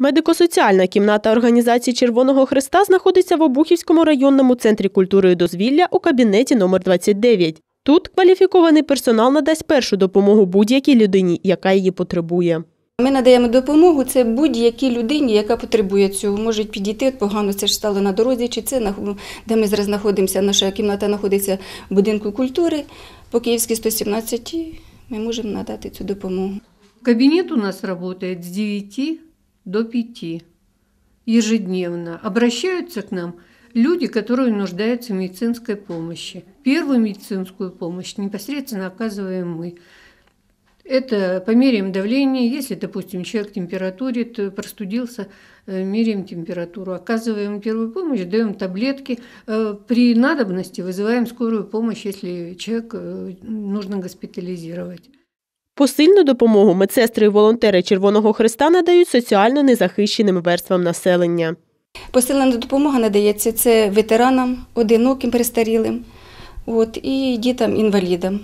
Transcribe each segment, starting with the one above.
Медико-соціальна кімната організації Червоного Христа знаходиться в Обухівському районному центрі культури і дозвілля у кабінеті номер 29. Тут кваліфікований персонал надасть першу допомогу будь-якій людині, яка її потребує. Ми надаємо допомогу це будь-якій людині, яка потребує цього. Можуть підійти от погано, це ж стало на дорозі, чи це де ми зараз знаходимося. Наша кімната знаходиться в будинку культури по Київській 117. і Ми можемо надати цю допомогу. Кабинет у нас работает с 9 до 5 ежедневно. Обращаются к нам люди, которые нуждаются в медицинской помощи. Первую медицинскую помощь непосредственно оказываем мы. Это померяем давление, если, допустим, человек температурит, простудился, э, меряем температуру, оказываем первую помощь, даем таблетки. Э, При надобности вызываем скорую помощь, если человек э, нужно госпитализировать. Посильну допомогу медсестри і волонтери Червоного Христа надають соціально незахищеним верствам населення. Посилена допомога надається це ветеранам, одиноким перестарілим от, і дітям-інвалідам.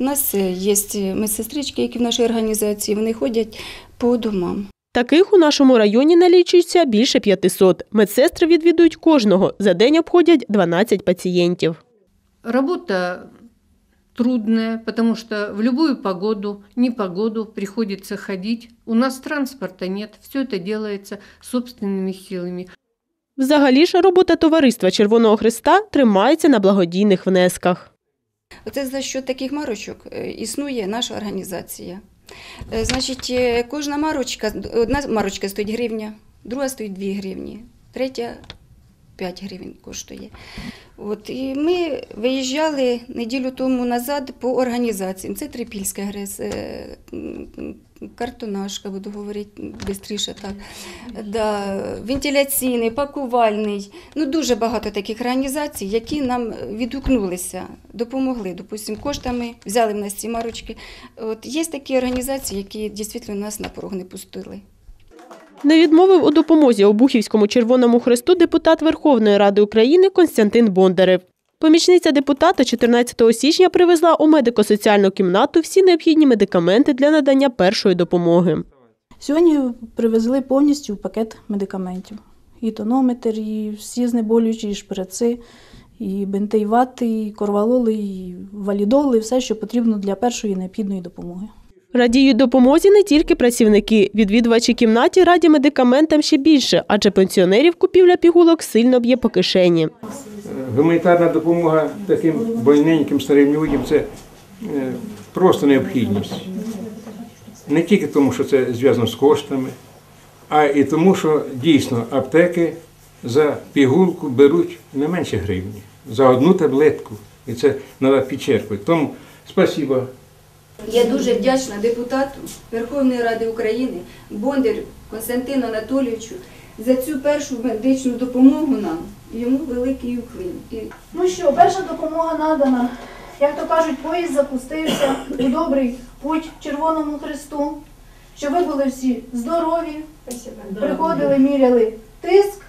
У нас е, є медсестрички, які в нашій організації, вони ходять по домам. Таких у нашому районі налічується більше 500. Медсестри відвідують кожного. За день обходять 12 пацієнтів. Работа трудная, потому что в любую погоду, непогоду приходится ходить. У нас транспорта нет, все это делается собственными силами. Взагалі ж робота товариства Червоного Христа тримається на благодійних внесках. Оце за що таких марочок е, існує наша організація. Е, Значить, е, кожна марочка, одна марочка стоїть гривня, друга стоїть 2 гривні, третя 5 гривень коштує. От, і ми виїжджали неділю тому назад по організаціям. Це Трипільська ГРЕС, е, картонашка, буду говорити швидше так. Да, вентиляційний, пакувальний. Ну, дуже багато таких організацій, які нам відгукнулися, допомогли, допустимо, коштами, взяли в нас ці марочки. От, є такі організації, які дійсно нас на порог не пустили. Не відмовив у допомозі Обухівському Червоному Хресту депутат Верховної Ради України Константин Бондарев. Помічниця депутата 14 січня привезла у медико-соціальну кімнату всі необхідні медикаменти для надання першої допомоги. Сьогодні привезли повністю пакет медикаментів. І тонометр, і всі знеболюючі, і шприци, і бинти, і і корвалоли, і валідоли, все, що потрібно для першої необхідної допомоги. Радіють допомозі не тільки працівники. Відвідувачі кімнаті раді медикаментам ще більше, адже пенсіонерів купівля пігулок сильно б'є по кишені. Гуманітарна допомога таким больненьким старим людям це е, просто необхідність. Не тільки тому, що це зв'язано з коштами, а і тому, що дійсно аптеки за пігулку беруть не менше гривні, за одну таблетку. І це треба підчеркувати. Тому спасибо Я дуже вдячна депутату Верховної Ради України Бондарю Константину Анатолійовичу за цю першу медичну допомогу нам. Йому великий уклін. І Ну що, перша допомога надана. Як то кажуть, поїзд запустився у добрий путь Червоному Христу, щоб ви були всі здорові, приходили, міряли тиск,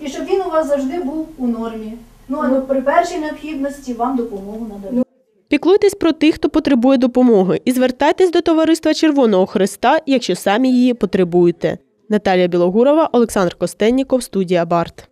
і щоб він у вас завжди був у нормі. Ну а при першій необхідності вам допомогу надають. Піклуйтесь про тих, хто потребує допомоги, і звертайтесь до товариства Червоного Христа, якщо самі її потребуєте. Наталія Білогурова, Олександр Костенніков, студія Барт.